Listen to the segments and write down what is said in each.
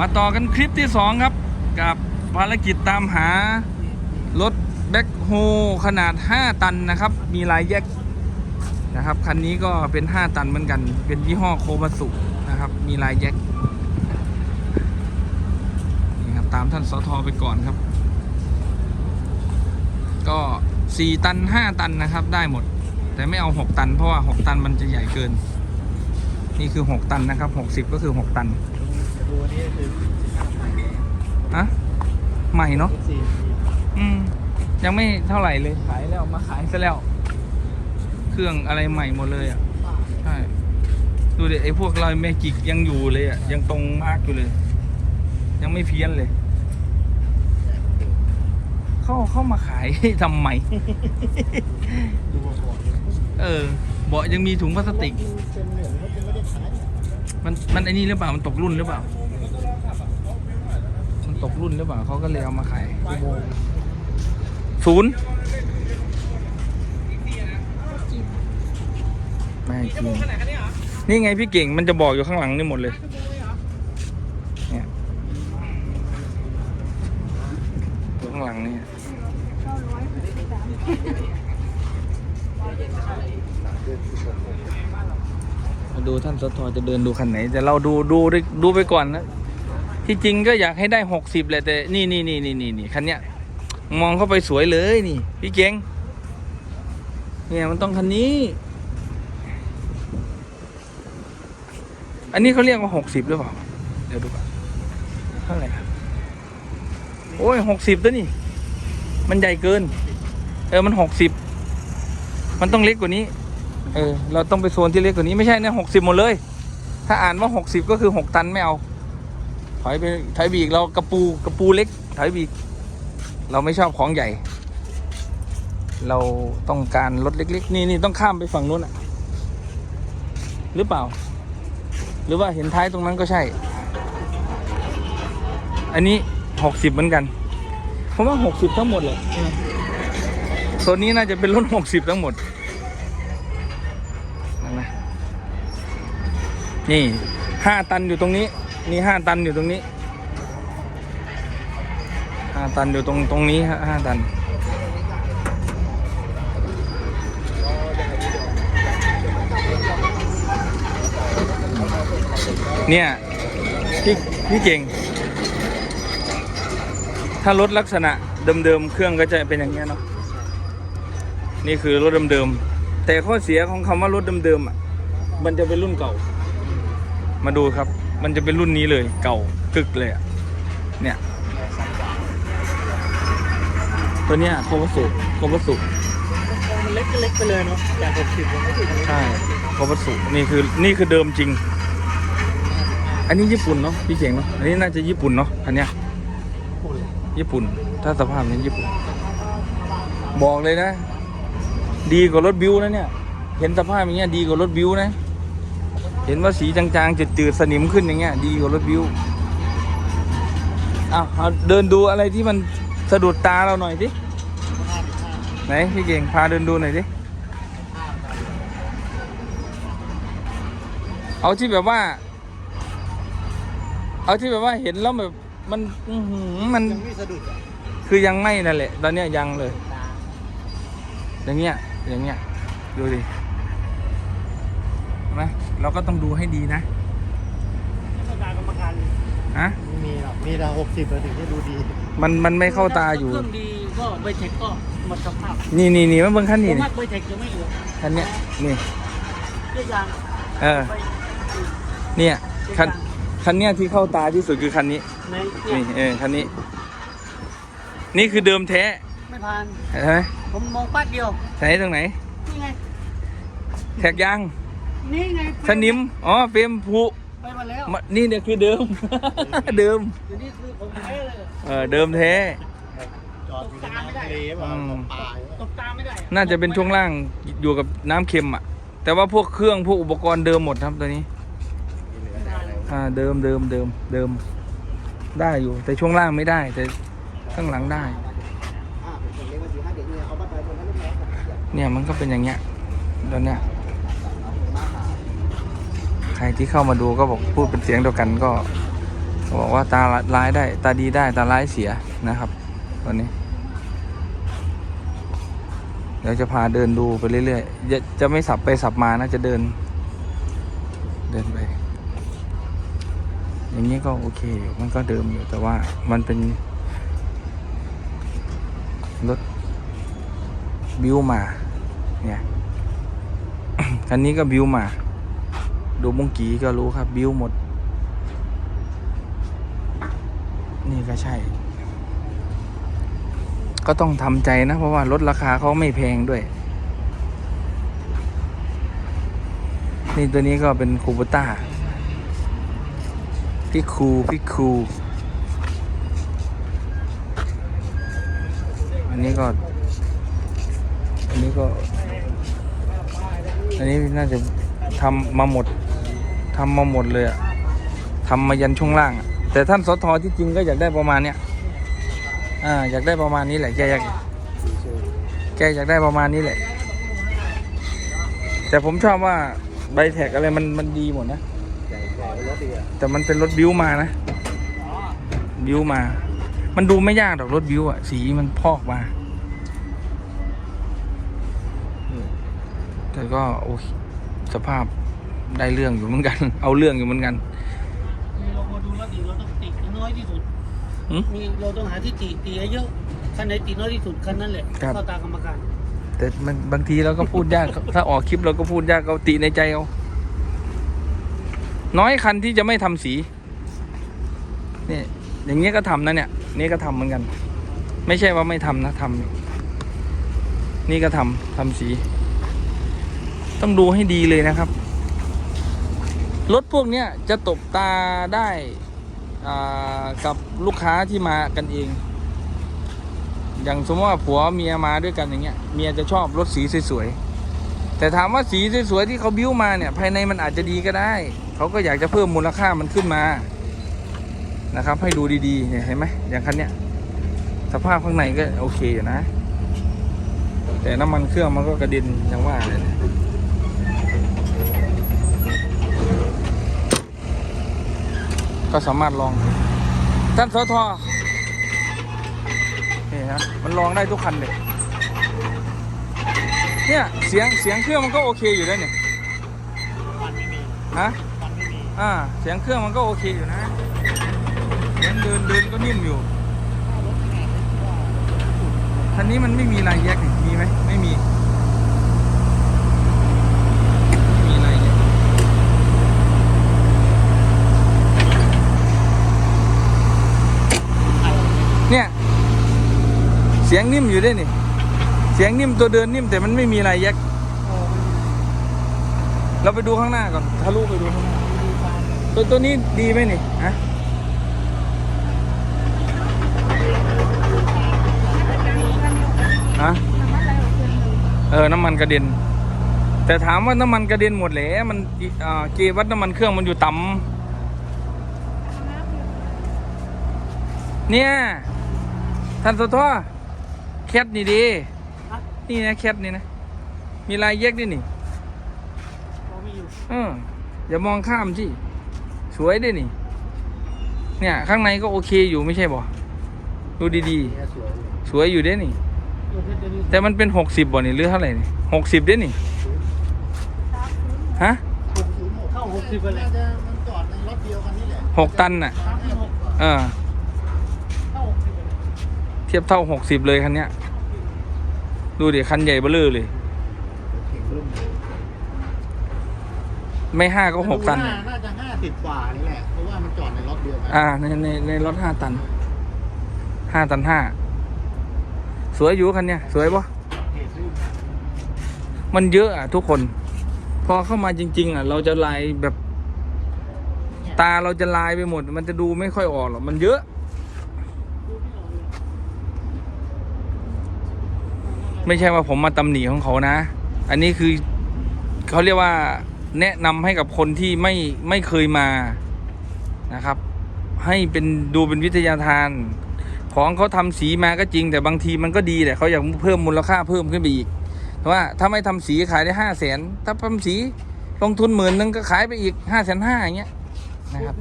มาต่อกันคลิปที่ 2 ครับ กับภารกิจตามหารถแบ็คโฮขนาด 5 ตันนะครับ มีลายแยกนะครับ คันนี้ก็เป็น 5 ตันเหมือนกัน เป็นยี่ห้อโคมาสุนะครับ มีลายแยกนี่ครับตามท่านสทไปก่อนครับ ก็ 4 ตัน 5 ตันนะครับ ได้หมด แต่ไม่เอา 6 ตัน เพราะว่า 6 ตันมันจะใหญ่เกิน นี่คือ 6 ตันนะครับ 60 ก็คือ 6 ตัน ดูอันนี้คืออะใหม่เนาะสี่อืม ยังไม่เท่าไหร่เลยขายแล้วมาขายซะแล้ว เครื่องอะไรใหม่หมดเลยอะใช่ดูดิไอ้พวกรอยเมจิกยังอยู่เลยอะยังตรงมากอยู่เลย ยังไม่เพี้ยนเลย เข้าเข้ามาขาย ทำไมดูก่อนเออเบาะยังมีถุงพลาสติก เป็นเหมือน มันมันไอ้นี่หรือเปล่ามันตกรุ่นหรือเปล่า มันตกรุ่นหรือเปล่าเขาก็เลยเอามาขายศูนย์ไม่จริงนี่ไงพี่เก่งมันจะบอกอยู่ข้างหลังนี่หมดเลยเนี่ยอยู่ข้างหลังนี่มา ดูท่านสทจะเดินดูคันไหน แต่เราดูดูดูไปก่อนนะ ที่จริงก็อยากให้ได้หกสิบแหละแต่นี่นี่นี่นี่นี่นี่คันเนี้ย มองเข้าไปสวยเลยนี่ พี่เก่งเนี่ยมันต้องคันนี้ อันนี้เขาเรียกว่าหกสิบหรือเปล่า เดี๋ยวดูก่อนเท่าไหร่ครับโอ้ยหกสิบตัวนี่ มันใหญ่เกิน เออมันหกสิบ มันต้องเล็กกว่านี้ เออเราต้องไปโซนที่เล็กกว่านี้ไม่ใช่นะหกสิบหมดเลย ถ้าอ่านว่าหกสิบก็คือหกตันไม่เอาถอยไปถอยบีกเรากระปูกระปูเล็กถอยบีก เราไม่ชอบของใหญ่ เราต้องการรถเล็ก ๆ นี่นี่ต้องข้ามไปฝั่งนู้นอะหรือเปล่า หรือว่าเห็นท้ายตรงนั้นก็ใช่ อันนี้หกสิบเหมือนกันผมว่าหกสิบทั้งหมดเลยโซนนี้น่าจะเป็นรถหกสิบทั้งหมด นี่ห้าตันอยู่ตรงนี้ นี่ห้าตันอยู่ตรงนี้ห้าตันอยู่ตรงตรงนี้ฮะห้าตัน เนี่ยพี่พี่เก่ง ถ้ารถลักษณะเดิมๆเครื่องก็จะเป็นอย่างเงี้ยเนาะนี่คือรถเดิมๆแต่ข้อเสียของคำว่ารถเดิมๆอะ มันจะเป็นรุ่นเก่า มาดูครับ มันจะเป็นรุ่นนี้เลย เก่ากึกเลยอะเนี่ย ตัวเนี้ยโควัสุโควัสุมันเล็กก็เล็กไปเลยเนาะจากหกสิบมันก็ถึงใช่โควัสุนี่คือนี่คือเดิมจริง อันนี้ญี่ปุ่นเนาะพี่เก่งเนาะอันนี้น่าจะญี่ปุ่นเนาะอันเนี้ยปุ่นญี่ปุ่น ถ้าสภาพนี้ญี่ปุ่น บอกเลยนะ ดีกว่ารถบิวนะเนี่ย เห็นสภาพอย่างเงี้ยดีกว่ารถบิวนะ เห็นว่าสีจางๆจืดๆสนิมขึ้นอย่างเงี้ย ดีกว่ารถบิวอ้าวเอาเดินดูอะไรที่มันสะดุดตาเราหน่อยสิไหนพี่เก่งพาเดินดูหน่อยสิเอาที่แบบว่า เอาที่แบบว่าเห็นแล้วแบบมันอื้อหือมันยังไม่สะดุดอะคือยังไม่นั่นแหละ ตอนเนี้ยยังเลยตาอย่างเงี้ยอย่างเงี้ยดูดิ เห็นไหมเราก็ต้องดูให้ดีนะกรรมการกรรมการฮะไม่มีหรอกมีแต่หกสิบเราถึงจะดูดีมันมันไม่เข้าตาอยู่ เครื่องดีก็ใบเทคก็หมดสภาพนี่นี่นี่มาเบิ่งขั้นผนี้มนี่ว่าใบเทคยังไม่เหลือคันเนี้ยนี่เรียกยางเออ ใบเนี่ยคันคันเนี้ยที่เข้าตาที่สุดคือคันนี้ในเนี่นี่ยเออคันนี้ นี่คือเดิมแท้ไม่ผ่านเห็นไหมผมมองแป๊บเดียวไหนตรงไหนนี่ไงแขกยาง นี่ไงสนิม อ๋อ เฟรมผุไปมาแล้วมานี่เนี่ยคือเดิม เดิม เดี๋ยวนี้คือผมแพ้เลยเออ เดิมแท้ จอดอยู่ในน้ำทะเลอืมตกตาไม่ได้น่าจะเป็นช่วงล่างอยู่กับน้ำเค็มอะ แต่ว่าพวกเครื่องพวกอุปกรณ์เดิมหมดครับตัวนี้ อ่า เดิมเดิมเดิมเดิม ได้อยู่ แต่ช่วงล่างไม่ได้ แต่ข้างหลังได้ เนี่ยมันก็เป็นอย่างเงี้ยตอนเนี้ย ใครที่เข้ามาดูก็บอกพูดเป็นเสียงเดียวกันก็บอกว่าตาร้ายได้ ตาดีได้ตาร้ายเสียนะครับตอนนี้ เดี๋ยวจะพาเดินดูไปเรื่อยๆจะจะไม่สับไปสับมานะจะเดิน เดินไป อย่างนี้ก็โอเค มันก็เดิมอยู่แต่ว่ามันเป็นรถบิวมา เนี่ยคันนี้ก็บิวมา ดูมุงกีก็รู้ครับ บิ้วหมด นี่ก็ใช่ ก็ต้องทำใจนะ เพราะว่ารถราคาเขาไม่แพงด้วย นี่ตัวนี้ก็เป็นคูปต้าพี่คูพี่คูอันนี้ก็ อันนี้ก็ อันนี้น่าจะทำมาหมด ทำมาหมดเลยอะทำมายันช่วงล่างอะแต่ท่านสทที่จริงก็อยากได้ประมาณเนี้ยอ่าอยากได้ประมาณนี้แหละแกอยากแกอยากได้ประมาณนี้แหละ แต่ผมชอบว่าใบแท็กอะไรมันมันดีหมดนะใหญ่ใหญ่รถดีอะแต่มันเป็นรถบิวมานะ บิวมา มันดูไม่ยากหรอกรถบิวอะสีมันพอกมาแต่ก็โอเคสภาพ ได้เรื่องอยู่เหมือนกัน เอาเรื่องอยู่เหมือนกัน มีเรามาดูรถดีเราต้องติน้อยที่สุดหืมมีเราต้องหาที่ติตีให้เยอะคันไหนติน้อยที่สุดคันนั้นแหละครับ เข้าตากรรมการแต่มันบางทีเราก็พูดยาก ถ้าออกคลิปเราก็พูดยากเอาติในใจเอา น้อยคันที่จะไม่ทำสี เนี่ย อย่างเงี้ยก็ทำนะเนี่ย นี่ก็ทำเหมือนกัน ไม่ใช่ว่าไม่ทำนะทำอยู่นี่ก็ทำทำสี ต้องดูให้ดีเลยนะครับ รถพวกเนี้ยจะตบตาได้กับลูกค้าที่มากันเอง อย่างสมมติว่าผัวเมียมาด้วยกันอย่างเงี้ยเมียจะชอบรถสีสวยๆแต่ถามว่าสีสวยๆที่เขาบิ้วมาเนี่ย ภายในมันอาจจะดีก็ได้ เขาก็อยากจะเพิ่มมูลค่ามันขึ้นมานะครับ ให้ดูดีๆเนี่ยเห็นไหมอย่างคันเนี้ยสภาพข้างในก็โอเคอยู่นะ แต่น้ำมันเครื่องมันก็กระเด็นอย่างว่าเลยเนี่ย ก็สามารถลอง ท่านสทนี่ฮะมันลองได้ทุกคันเลยเนี่ยเสียงเสียงเครื่องมันก็โอเคอยู่ด้วยเนี่ยฮะอ่าเสียงเครื่องมันก็โอเคอยู่นะเสียงเดินเดินก็นิ่มอยู่คันนี้มันไม่มีลายแยกมีไหมไม่มีมีลายแยกเนี่ย เสียงนิ่มอยู่ด้วยนี่ เสียงนิ่มตัวเดินนิ่มแต่มันไม่มีลายแยกเราไปดูข้างหน้าก่อนทะลุไปดูข้างหน้าตัวตัวนี้ดีไหมนี่ฮะฮะเออ น้ำมันกระเด็น แต่ถามว่าน้ำมันกระเด็นหมดแหละมันอ่าเกวัดน้ำมันเครื่องมันอยู่ต่ำเนี่ย ท่านสทแคทนี่ดีนี่นะแคทนี่นะ มีลายแยกด้วยนี่เรามีอยู่เอออย่ามองข้ามสิสวยด้วยนี่ เนี่ย ข้างในก็โอเคอยู่ไม่ใช่บ่ดูดีเนี่ยสวยอยู่ๆสวยอยู่เด้นี่รถเพชรตัวนี้แต่มันเป็นหกสิบบ่นี่หรือเท่าไหร่นี่หกสิบเด้นี่ฮะเข้าหกสิบไปเลยน่าจะมันจอดในรถเดียวกันนี่แหละหกตันน่ะสามสิบหกเออเข้าหกสิบไปเลยเทียบเท่าหกสิบเลยคันเนี้ย ดูดิคันใหญ่เบ้อเร่อเลยเข่งรุ่นไม่ห้าก็หกตันน่าน่ะน่าจะห้าสิบกว่านี่แหละ เพราะว่ามันจอดในรถเดียวกันอ่าในในในรถห้าตันห้าตันห้าสวยอยู่คันเนี้ยสวยปะเหตุรุ่นมันเยอะอะทุกคน พอเข้ามาจริง ๆ อะ เราจะลายแบบ ตาเราจะลายไปหมด มันจะดูไม่ค่อยออกหรอกมันเยอะ ไม่ใช่ว่าผมมาตำหนิของเขานะ อันนี้คือเขาเรียกว่าแนะนำให้กับคนที่ไม่ไม่เคยมานะครับ ให้เป็นดูเป็นวิทยาทาน ของเขาทำสีมาก็จริง แต่บางทีมันก็ดีแหละเขาอยากเพิ่มมูลค่าเพิ่มขึ้นไปอีกแต่ว่าถ้าไม่ทำสีขายได้ห้าแสนถ้าทำสีลงทุนหมื่นนึงก็ขายไปอีกห้าแสนห้าอย่างเงี้ยนะครับ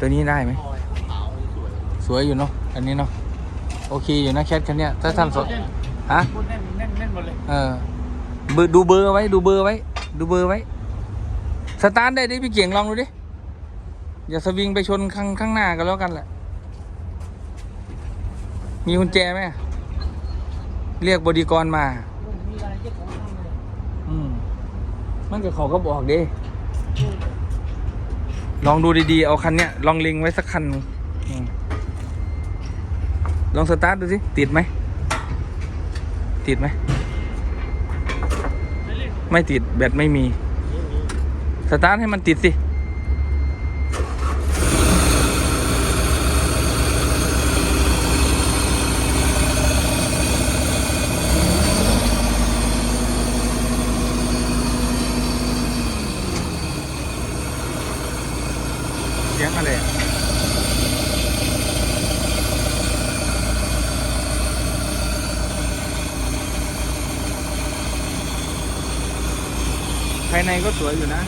ตัวนี้ได้ไหม สวยสวยอยู่เนาะอันนี้เนาะโอเคอยู่นะแคทคันเนี้ยถ้าท่านสนฮะพูดแน่นแน่นแน่นหมดเลยเออเบอร์ดูเบอร์ไว้ดูเบอร์ไว้ ดูเบอร์ไว้ สตาร์ทได้ดิพี่เกียงลองดูดิอย่าสวิงไปชนข้างข้างหน้ากันแล้วกันแหละ มีกุญแจไหมเรียกบริกรมามีรายเจ็บของข้างเลยอืมมันก็เขาก็บอกเด้ลองดูดีๆ เอาคันเนี้ยลองเล็งไว้สักคันหนึ่งอืม ลองสตาร์ทดูสิ ติดไหม ติดไหม ไม่ติดแบตไม่มี สตาร์ทให้มันติดสิ เสียงอะไรอะภายในก็สวยอยู่นะ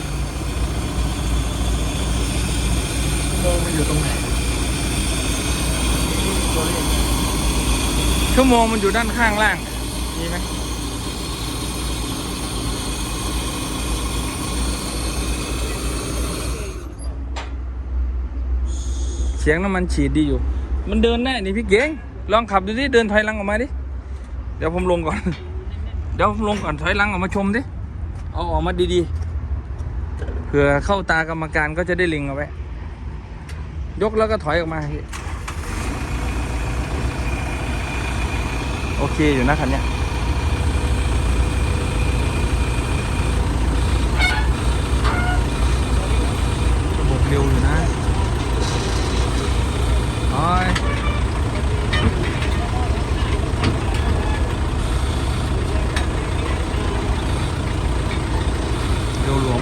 โดนมันอยู่ตรงไหนชั่วโมงมันอยู่ด้านข้างล่าง มีไหมเสียงน้ำมันฉีดดีอยู่ มันเดินได้นี่พี่เก่ง ลองขับดูดิ เดินถอยหลังออกมาดิ เดี๋ยวผมลงก่อน เดี๋ยวผมลงก่อนถอยหลังออกมาชมดิ เอาออกมาดีๆเผื่อเข้าตากรรมการก็จะได้เล็งเอาไว้ ยกแล้วก็ถอยออกมา โอเคอยู่นะคันเนี้ยระบบเร็วอยู่นะโอ้ยเร็วหลวม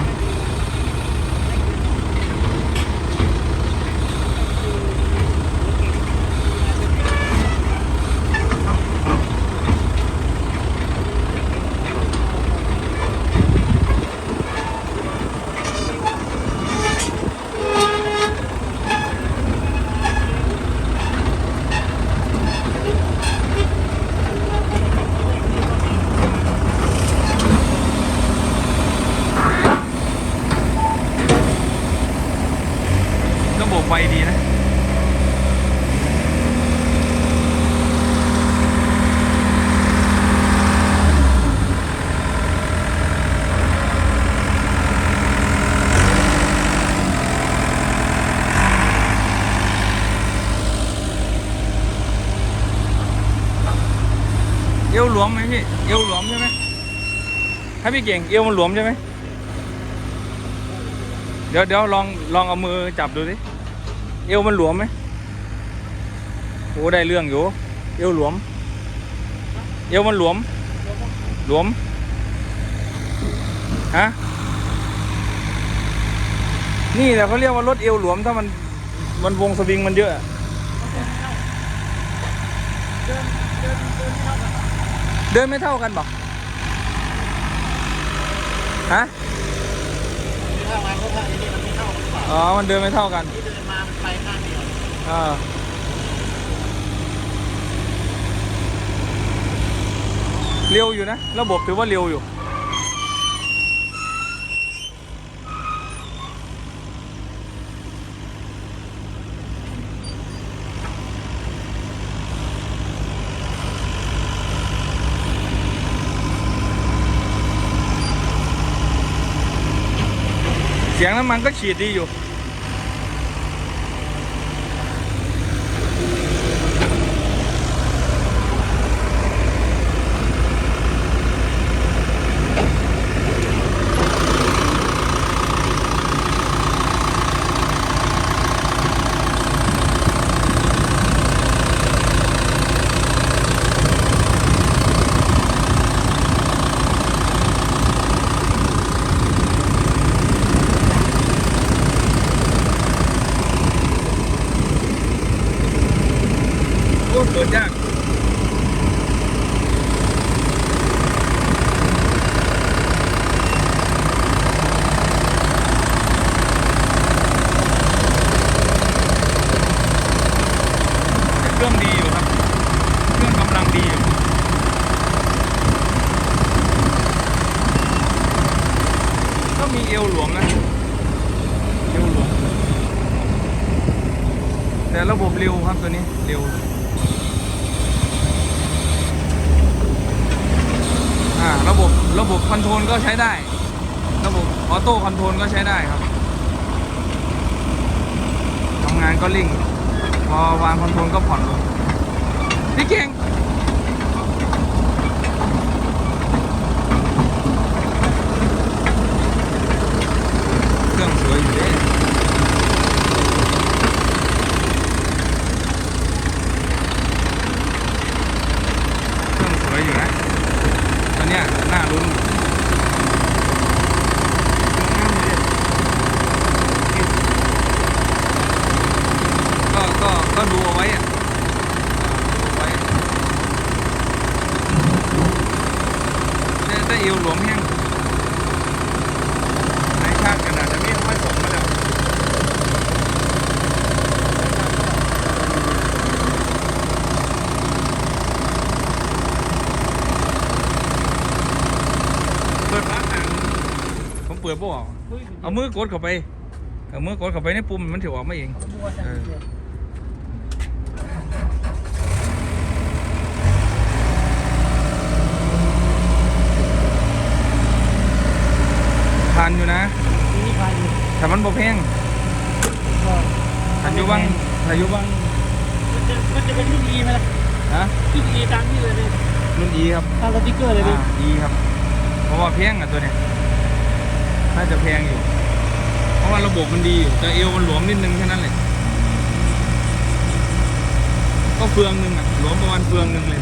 ระบบไฟดีนะ เอวหลวมไหมพี่ เอวหลวมใช่ไหมถ้า พี่เก่งเอวมันหลวมใช่ไหมเดี๋ยวเดี๋ยวลองลองเอามือจับดูสิเอวมันหลวมไหมโอ้ได้เรื่องอยู่ เอวหลวม เอวมันหลวม หลวมฮะนี่แหละเขาเรียกว่ารถเอวหลวมถ้ามันมันวงสวิงมันเยอะเดินไม่เท่ากันบอก ฮะถ้ามาเขาถ้าอันนี้มันไม่เข้าหรือเปล่าอ๋อ มันเดินไม่เท่ากัน ที่เดินมามันไปข้างเดียวอ่าเร็วอยู่นะ ระบบถือว่าเร็วอยู่ ยงน้ำมันก็ฉีดดีอยู่ โนยากเครื่องดีอยู่ครับ เครื่องกำลังดีอยู่ก็มีเอวหลวงนะเอวหลวง แต่ระบบเร็วครับตัวนี้เร็ว อ่าระบบระบบคอนโทรลก็ใช้ได้ ระบบออโต้คอนโทรลก็ใช้ได้ครับทำงานก็ลิ่งพอวางคอนโทรลก็ผ่อนลงพี่เก่ง เครื่องสวยอยู่เด้เครื่องสวยอยู่นะตอน เนี่ยน่าลุ้นก็ก็ก็ดูเอาไว้อะดูเอาไว้แต่แต่เอวหลวมแห้ง ในชาติขนาดนี้ไม่ส่งมาแล้วเปิดร้านหนังผมเปิด บ่ออกเอามือกดเข้าไป เอามือกดเข้าไปในปุ่มมันถือออกมาเองเออทานอยู่นะนี่พันแต่มันบ่แพงก็ทันอยู่บ้างทันอยู่บ้างมันจะมันจะเป็นรุ่นอีไหมล่ะฮะรุ่นอีตามนี่เลยเลยรุ่นอีครับตามสติ๊กเกอร์เลยดิอ่าอีครับ เพราะว่าแพงอะตัวเนี้ย น่าจะแพงอยู่ เพราะว่าระบบมันดีอยู่แต่เอวมันหลวมนิดนึงแค่นั้นเลยก็เฟืองหนึ่งอะหลวมประมาณเฟืองหนึ่งเลย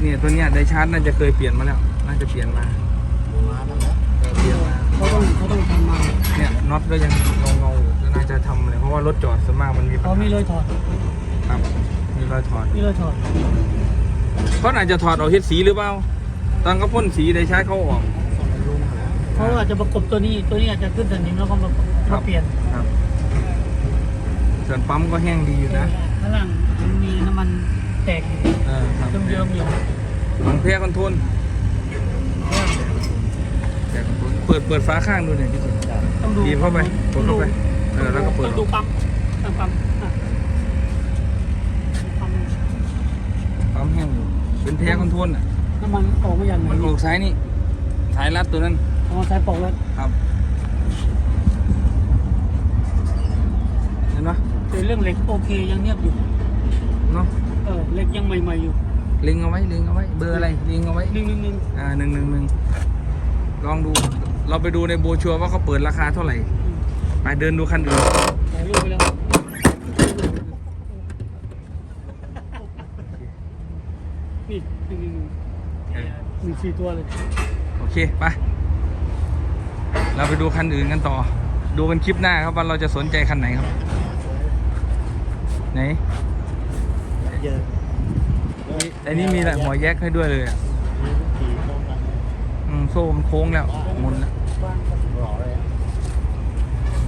เนี่ยตัวเนี้ยไดชาร์จน่าจะเคยเปลี่ยนมาแล้ว น่าจะเปลี่ยนมามาแล้วนะเออเปลี่ยนมาเขาต้องเขาต้องทำมาเนี่ยน็อตก็ยังเงาเงาๆอยู่น่าจะทำเลยเพราะว่ารถจอดส่วนมากมันมีปัญเขาหามีรอยถอดครับมีรอยถอดมีรอยถอดเขาอาจจะถอดออกเฮ็ดสีหรือเปล่าตอนเขาพ่นสีได้ใช้เขาออก เขาอาจจะประกบตัวนี้ตัวนี้อาจจะขึ้นสนิมแล้วก็มาครัมาบ เปลี่ยนครับส่วนปั๊มก็แห้งดีอยู่นะข้างล่างมันมีน้ำมันแตกอยู่เออครับเยิ้มๆอยู่ของแพ้คอนโทรลแต่คอนโทรลเปิดเปิดฟ้าข้างดูหน่อยพี่จิต้องดูบีบเข้าไปกดเข้าไปเออแล้วก็เปิด ต้องดูปั๊มต้องปั๊มอะปั๊มปั๊มแห้งอยู่เป็นแพ้คอนโทรลอะน้ำมันออกมาอย่างไหนมันออกซ้ายนี่สายรัดตัวนั้น เอามาใช้ปอกแล้วครับเห็นปะแต่เรื่องเหล็กโอเคยังเงียบอยู่ เนาะเออเหล็กยังใหม่ๆอยู่ลิงเอาไว้ลิงเอาไว้เบอร์อะไรลิงเอาไว้หนึ่งหนึ่งหนึ่งอ่าหนึ่งหนึ่งหนึ่งลองดูเราไปดูในโบรชัวร์ว่าเขาเปิดราคาเท่าไหร่อืมไปเดินดูคันอื่นถ่ายรูปไปแล้วนี่หนึ่งหนึ่งหนึ่งหนึ่งสี่ตัวเลย โอเค ไป เราไปดูคันอื่นกันต่อ ดูกันคลิปหน้าครับว่าเราจะสนใจคันไหนครับ ไหนเยอะอันนี่มีแหละหัวแยกให้ด้วยเลยอะโค้งกันอืมโซ่มันโค้งแล้วหมุนแล้ว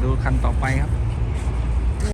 ดูคันต่อไปครับ